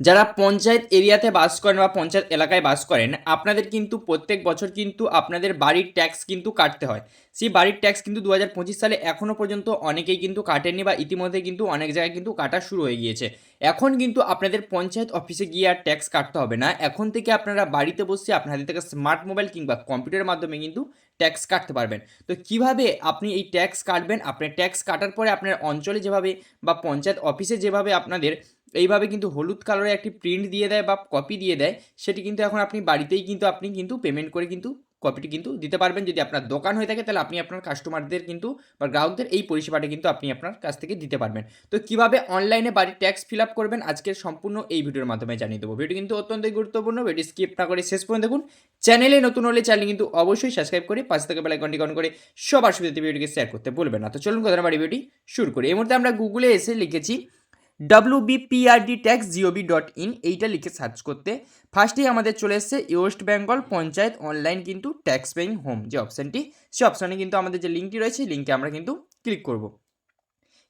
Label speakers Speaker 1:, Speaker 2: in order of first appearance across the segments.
Speaker 1: যারা পঞ্চায়েত এরিয়াতে বাস করেন বা পঞ্চায়েত এলাকায় বাস করেন, আপনাদের কিন্তু প্রত্যেক বছর কিন্তু আপনাদের বাড়ির ট্যাক্স কিন্তু কাটতে হয়। সেই বাড়ির ট্যাক্স কিন্তু দু হাজার পঁচিশ সালে এখনও পর্যন্ত অনেকেই কিন্তু কাটেননি বা ইতিমধ্যে কিন্তু অনেক জায়গায় কিন্তু কাটা শুরু হয়ে গিয়েছে। এখন কিন্তু আপনাদের পঞ্চায়েত অফিসে গিয়ে আর ট্যাক্স কাটতে হবে না। এখন থেকে আপনারা বাড়িতে বসে আপনাদের থেকে স্মার্ট মোবাইল কিংবা কম্পিউটারের মাধ্যমে কিন্তু ট্যাক্স কাটতে পারবেন। তো কীভাবে আপনি এই ট্যাক্স কাটবেন? আপনার ট্যাক্স কাটার পরে আপনার অঞ্চলে যেভাবে বা পঞ্চায়েত অফিসে যেভাবে আপনাদের এইভাবে কিন্তু হলুদ কালারের একটি প্রিন্ট দিয়ে দেয় বা কপি দিয়ে দেয়, সেটি কিন্তু এখন আপনি বাড়িতেই কিন্তু আপনি কিন্তু পেমেন্ট করে কিন্তু কপিটি কিন্তু দিতে পারবেন। যদি আপনার দোকান হয়ে থাকে, তাহলে আপনি আপনার কাস্টমারদের কিন্তু বা গ্রাহকদের এই পরিষেবাটা কিন্তু আপনি আপনার কাছ থেকে দিতে পারবেন। তো কীভাবে অনলাইনে বাড়ির ট্যাক্স ফিল আপ করবেন, আজকের সম্পূর্ণ এই ভিডিওর মাধ্যমে জানিয়ে দেবো। ভিডিও কিন্তু অত্যন্তই গুরুত্বপূর্ণ ভিডিও স্কিপ না করে শেষ পর্যন্ত দেখুন। চ্যানেলে নতুন হলে চ্যানেল কিন্তু অবশ্যই সাবস্ক্রাইব করে পাঁচ থেকে বেলা ঘন্টি অন করে সবার সুবিধাতে ভিডিওকে শেয়ার করতে বলবেন না। তো চলুন কথা বাড়ি ভিডিওটি শুরু করি। এই মুহূর্তে আমরা গুগলে এসে লিখেছি WBPRD tax GOV dot in এইটা লিখে সার্চ করতে। ফার্স্টেই আমাদের চলে এসেছে ওয়েস্ট বেঙ্গল পঞ্চায়েত অনলাইন কিন্তু ট্যাক্স পেইং হোম যে অপশানটি সে অপশানে কিন্তু আমাদের যে লিঙ্কটি রয়েছে লিঙ্কে আমরা কিন্তু ক্লিক করব।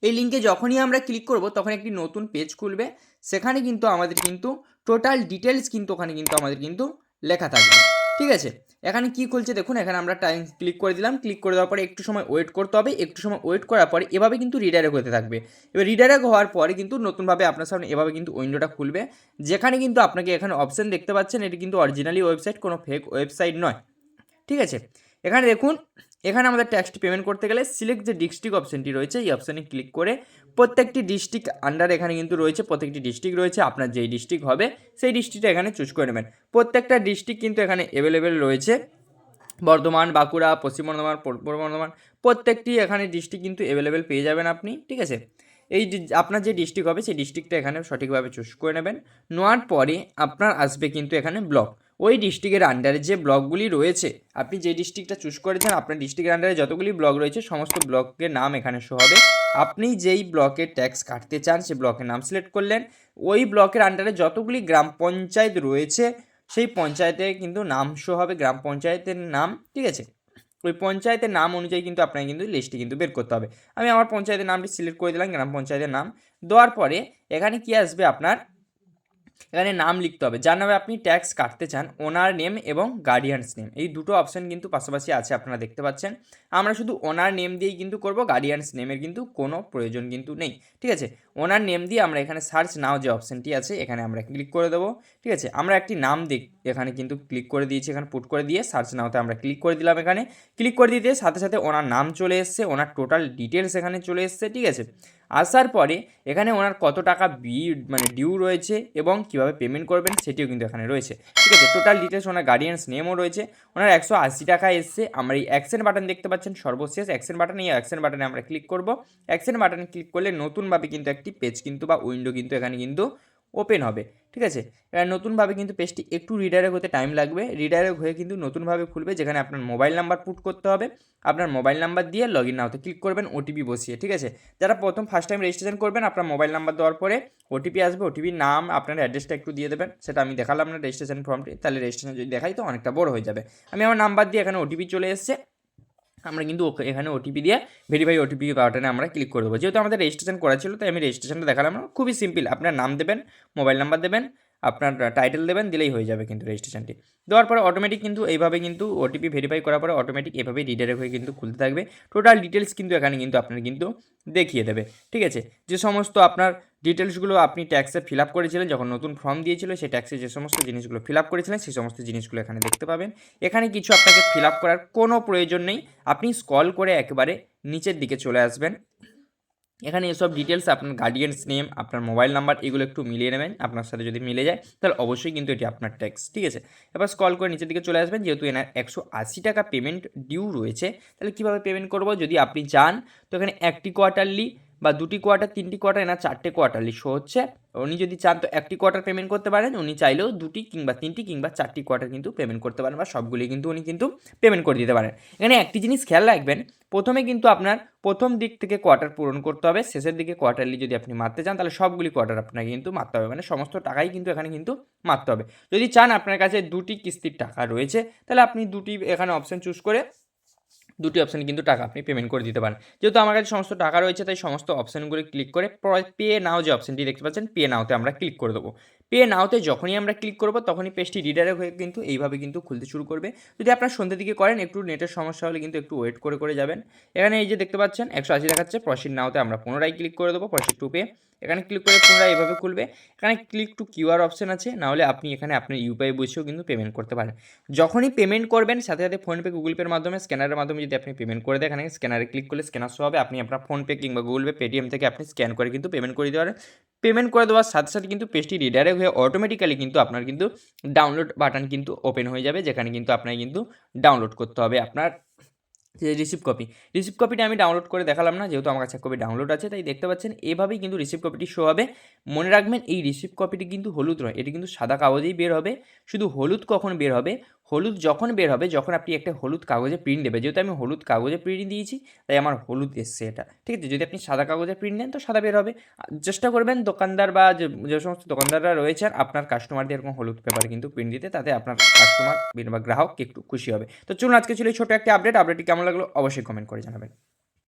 Speaker 1: এই লিঙ্কে যখনই আমরা ক্লিক করব, তখন একটি নতুন পেজ খুলবে। সেখানে কিন্তু আমাদের কিন্তু টোটাল ডিটেলস কিন্তু ওখানে কিন্তু আমাদের কিন্তু লেখা থাকবে। ঠিক আছে? এখানে কি খুলছে দেখুন, এখানে আমরা টাইম ক্লিক করে দিলাম ক্লিক করে দেওয়ার পরে একটু সময় ওয়েট করতে হবে, একটু সময় ওয়েট করার পরে এভাবে কিন্তু রিডাইরেক্ট হতে থাকবে। এবার রিডাইরেক্ট হওয়ার পরে কিন্তু নতুনভাবে আপনার সামনে এভাবে কিন্তু উইন্ডোটা খুলবে, যেখানে কিন্তু আপনাকে এখানে অপশান দেখতে পাচ্ছেন, এটি কিন্তু অরিজিনালি ওয়েবসাইট কোনো ফেক ওয়েবসাইট নয়। ঠিক আছে? এখানে দেখুন এখানে আমাদের ট্যাক্সটি পেমেন্ট করতে গেলে সিলেক্ট যে ডিস্ট্রিক্ট অপশানটি রয়েছে, এই অপশানে ক্লিক করে প্রত্যেকটি ডিস্ট্রিক্ট আন্ডার এখানে কিন্তু রয়েছে, প্রত্যেকটি ডিস্ট্রিক্ট রয়েছে, আপনার যেই ডিস্ট্রিক্ট হবে, সেই ডিস্ট্রিক্টটা এখানে চুজ করে নেবেন। প্রত্যেকটা ডিস্ট্রিক্ট কিন্তু এখানে অ্যাভেলেবেল রয়েছে। বর্ধমান, বাঁকুড়া, পশ্চিম বর্ধমান, পূর্ব বর্ধমান, প্রত্যেকটি এখানে ডিস্ট্রিক্ট কিন্তু অ্যাভেলেবেল পেয়ে যাবেন আপনি, ঠিক আছে? এই আপনার যে ডিস্ট্রিক্ট হবে, সেই ডিস্ট্রিক্টটা এখানে সঠিকভাবে চুজ করে নেবেন। নেওয়ার পরে আপনার আসবে কিন্তু এখানে ব্লক ওই ডিস্ট্রিক্টের আন্ডারে যে ব্লকগুলি রয়েছে, আপনি যে ডিস্ট্রিক্টটা চুজ করেছেন, আপনার ডিস্ট্রিক্টের আন্ডারে যতগুলি ব্লক রয়েছে, সমস্ত ব্লকের নাম এখানে শো হবে। আপনি যেই ব্লকে ট্যাক্স কাটতে চান সেই ব্লকের নাম সিলেক্ট করলেন। ওই ব্লকের আন্ডারে যতগুলি গ্রাম পঞ্চায়েত রয়েছে, সেই পঞ্চায়েতে কিন্তু নাম শো হবে, গ্রাম পঞ্চায়েতের নাম, ঠিক আছে? ওই পঞ্চায়েতের নাম অনুযায়ী কিন্তু আপনাকে কিন্তু লিস্টটি কিন্তু বের করতে হবে। আমি আমার পঞ্চায়েতের নামটি সিলেক্ট করে দিলাম, গ্রাম পঞ্চায়েতের নাম। দেওয়ার পরে এখানে কি আসবে আপনার? এখানে নাম লিখতে হবে। যার নামে আপনি ট্যাক্স কাটতে চান ওনার নেম এবং গার্ডিয়ানস নেম এই দুটো অপশন কিন্তু পাশাপাশি আছে, আপনারা দেখতে পাচ্ছেন। আমরা শুধু ওনার নেম দিয়েই কিন্তু করব গার্ডিয়ানস নেমের কিন্তু কোনো প্রয়োজন কিন্তু নেই, ঠিক আছে? ওনার নেম দিয়ে আমরা এখানে সার্চ নাও যে অপশানটি আছে, এখানে আমরা ক্লিক করে দেবো, ঠিক আছে? আমরা একটি নাম দিক, এখানে কিন্তু ক্লিক করে দিয়েছি, এখানে পুট করে দিয়ে সার্চ নাওতে আমরা ক্লিক করে দিলাম এখানে ক্লিক করে দিতে সাথে সাথে ওনার নাম চলে এসছে ওনার টোটাল ডিটেলস এখানে চলে এসছে, ঠিক আছে? আসার পরে এখানে ওনার কত টাকা বি মানে ডিউ রয়েছে এবং কীভাবে পেমেন্ট করবেন সেটিও কিন্তু এখানে রয়েছে, ঠিক আছে? টোটাল ডিটেলস ওনার গার্ডিয়ানস নেমও রয়েছে ওনার একশো আশি টাকা এসছে, আমরা এই অ্যাকশন বাটন দেখতে পাচ্ছেন সর্বশেষ অ্যাকশন বাটন এই অ্যাকশন বাটনে আমরা ক্লিক করব। অ্যাকশন বাটনে ক্লিক করলে নতুনভাবে কিন্তু একটি পেজ কিন্তু বা উইন্ডো কিন্তু এখানে কিন্তু ওপেন হবে, ঠিক আছে? এবার নতুনভাবে কিন্তু পেজটি একটু রিডাইরেক্ট হতে টাইম লাগবে। রিডাইরেক্ট হয়ে কিন্তু নতুনভাবে খুলবে, যেখানে আপনার মোবাইল নাম্বার পুট করতে হবে। আপনার মোবাইল নাম্বার দিয়ে লগ ইন নাওতে ক্লিক করবেন ওটিপি বসিয়ে, ঠিক আছে? যারা প্রথম ফার্স্ট টাইম রেজিস্ট্রেশন করবেন, আপনার মোবাইল নাম্বার দেওয়ার পরে ওটিপি আসবে ওটিপির নাম, আপনার অ্যাড্রেসটা একটু দিয়ে দেবেন। সেটা আমি দেখালাম না রেজিস্ট্রেশন ফর্মটি তাহলে রেজিস্ট্রেশন যদি দেখাই তো অনেকটা বড় হয়ে যাবে। আমি আমার নাম্বার দিয়ে এখানে ওটিপি চলে এসেছে। আমরা কিন্তু এখানে ওটিপি দিয়ে ভেরিফাই ওটিপি বাটনে আমরা ক্লিক করে দেবো। যেহেতু আমাদের রেজিস্ট্রেশন করা ছিল, তাই আমি রেজিস্ট্রেশনটা দেখালাম। খুবই সিম্পল আপনার নাম দেবেন মোবাইল নাম্বার দেবেন আপনার টাইটেল দেবেন, দিলেই হয়ে যাবে কিন্তু রেজিস্ট্রেশনটি দেওয়ার পরে অটোমেটিক কিন্তু এইভাবে কিন্তু ওটিপি ভেরিফাই করার পরে অটোমেটিক এভাবেই রিডাইরেক্ট হয়ে কিন্তু খুলতে থাকবে। টোটাল ডিটেলস কিন্তু এখানে কিন্তু আপনার কিন্তু দেখিয়ে দেবে, ঠিক আছে? যে সমস্ত আপনার ডিটেলসগুলো আপনি ট্যাক্সে ফিল আপ করেছিলেন, যখন নতুন ফর্ম দিয়েছিল, সেই ট্যাক্সে যে সমস্ত জিনিসগুলো ফিল আপ করেছিলেন, সেই সমস্ত জিনিসগুলো এখানে দেখতে পাবেন। এখানে কিছু আপনাকে ফিল আপ করার কোনো প্রয়োজন নেই। আপনি স্কল করে একেবারে নিচের দিকে চলে আসবেন। এখানে এসব ডিটেলস আপনার গার্ডিয়ানস নেম আপনার মোবাইল নাম্বার এগুলো একটু মিলিয়ে নেবেন। আপনার সাথে যদি মিলে যায়, তাহলে অবশ্যই কিন্তু এটি আপনার ট্যাক্স ঠিক আছে? এবার স্কল করে নিচের দিকে চলে আসবেন, যেহেতু এনার একশো আশি টাকা পেমেন্ট ডিউ রয়েছে, তাহলে কীভাবে পেমেন্ট করব? যদি আপনি চান, তো এখানে একটি কোয়ার্টারলি বা দুটি কোয়ার্টার তিনটি কোয়ার্টার এনার চারটে কোয়ার্টারলি শো হচ্ছে। উনি যদি চান তো একটি কোয়ার্টার পেমেন্ট করতে পারেন, উনি চাইলেও দুটি কিংবা তিনটি কিংবা চারটি কোয়ার্টার কিন্তু পেমেন্ট করতে পারেন বা সবগুলি কিন্তু উনি কিন্তু পেমেন্ট করে দিতে পারেন। এখানে একটি জিনিস খেয়াল রাখবেন, প্রথমে কিন্তু আপনার প্রথম দিক থেকে কোয়ার্টার পূরণ করতে হবে, শেষের দিকে কোয়ার্টারলি যদি আপনি মারতে চান, তাহলে সবগুলি কোয়ার্টার আপনাকে কিন্তু মারতে হবে। মানে সমস্ত টাকাই কিন্তু এখানে কিন্তু মারতে হবে। যদি চান আপনার কাছে দুটি কিস্তির টাকা রয়েছে, তাহলে আপনি দুটি এখানে অপশান চুজ করে দুটি অপশানে কিন্তু টাকা আপনি পেমেন্ট করে দিতে পারেন। যেহেতু আমার কাছে সমস্ত টাকা রয়েছে, তাই সমস্ত অপশানগুলো ক্লিক করে পে নাও যে অপশানটি দেখতে পাচ্ছেন পে নাওতে আমরা ক্লিক করে দেবো। পে নাওতে যখনই আমরা ক্লিক করব, তখনই পেজটি রিডাইরেক্ট হয়ে কিন্তু এইভাবে কিন্তু খুলতে শুরু করবে। যদি আপনার সন্ধ্যের দিকে করেন, একটু নেটের সমস্যা হলে কিন্তু একটু ওয়েট করে করে যাবেন। এখানে এই যে দেখতে পাচ্ছেন, একশো আশি দেখাচ্ছে প্রসিড নাওতে আমরা পুনরায় ক্লিক করে দেবো প্রসিড টু পে এখানে ক্লিক করে পুনরায় এভাবে খুলবে। এখানে ক্লিক টু কিউআর অপশন আছে, নাহলে আপনি এখানে আপনার ইউপিআই বসেও কিন্তু পেমেন্ট করতে পারেন। যখনই পেমেন্ট করবেন, সাথে সাথে ফোনপে গুগল পের মাধ্যমে স্ক্যানারের মাধ্যমে যদি আপনি পেমেন্ট করে দেন এখানে স্ক্যানারে ক্লিক করলে স্ক্যানার শো হবে। আপনি আপনার ফোনপে কিংবা গুগল পে পেটিএম থেকে আপনি স্ক্যান করে কিন্তু পেমেন্ট করে পারেন। পেমেন্ট করে দেওয়ার সাথে সাথে কিন্তু পেজটি রিডাইরেক্ট হয়ে অটোমেটিক্যালি কিন্তু আপনার কিন্তু ডাউনলোড বাটন কিন্তু ওপেন হয়ে যাবে, যেখানে কিন্তু আপনাকে কিন্তু ডাউনলোড করতে হবে আপনার যে রিসিভ কপি রিসিভ কপিটা আমি ডাউনলোড করে দেখালাম না, যেহেতু আমার কাছে কপি ডাউনলোড আছে, তাই দেখতে পাচ্ছেন, এভাবেই কিন্তু রিসিভ কপিটি শো হবে। মনে রাখবেন, এই রিসিভ কপিটি কিন্তু হলুদ নয় এটি কিন্তু সাদা কাগজেই বের হবে। শুধু হলুদ কখন বের হবে? হলুদ যখন বের হবে, যখন আপনি একটা হলুদ কাগজে প্রিন্ট দেবে যেহেতু আমি হলুদ কাগজে প্রিন্ট দিয়েছি, তাই আমার হলুদ এসছে এটা। ঠিক আছে? যদি আপনি সাদা কাগজে প্রিন্ট নেন, তো সাদা বের হবে। চেষ্টা করবেন দোকানদার বা যে সমস্ত দোকানদাররা রয়েছেন আপনার কাস্টমারদের এরকম হলুদ পেপার কিন্তু প্রিন্ট দিতে, তাতে আপনার কাস্টমার বা গ্রাহক একটু খুশি হবে। তো চলুন, আজকে ছিল ছোটো একটা আপডেট আপডেটটি কেমন লাগল অবশ্যই কমেন্ট করে জানাবেন।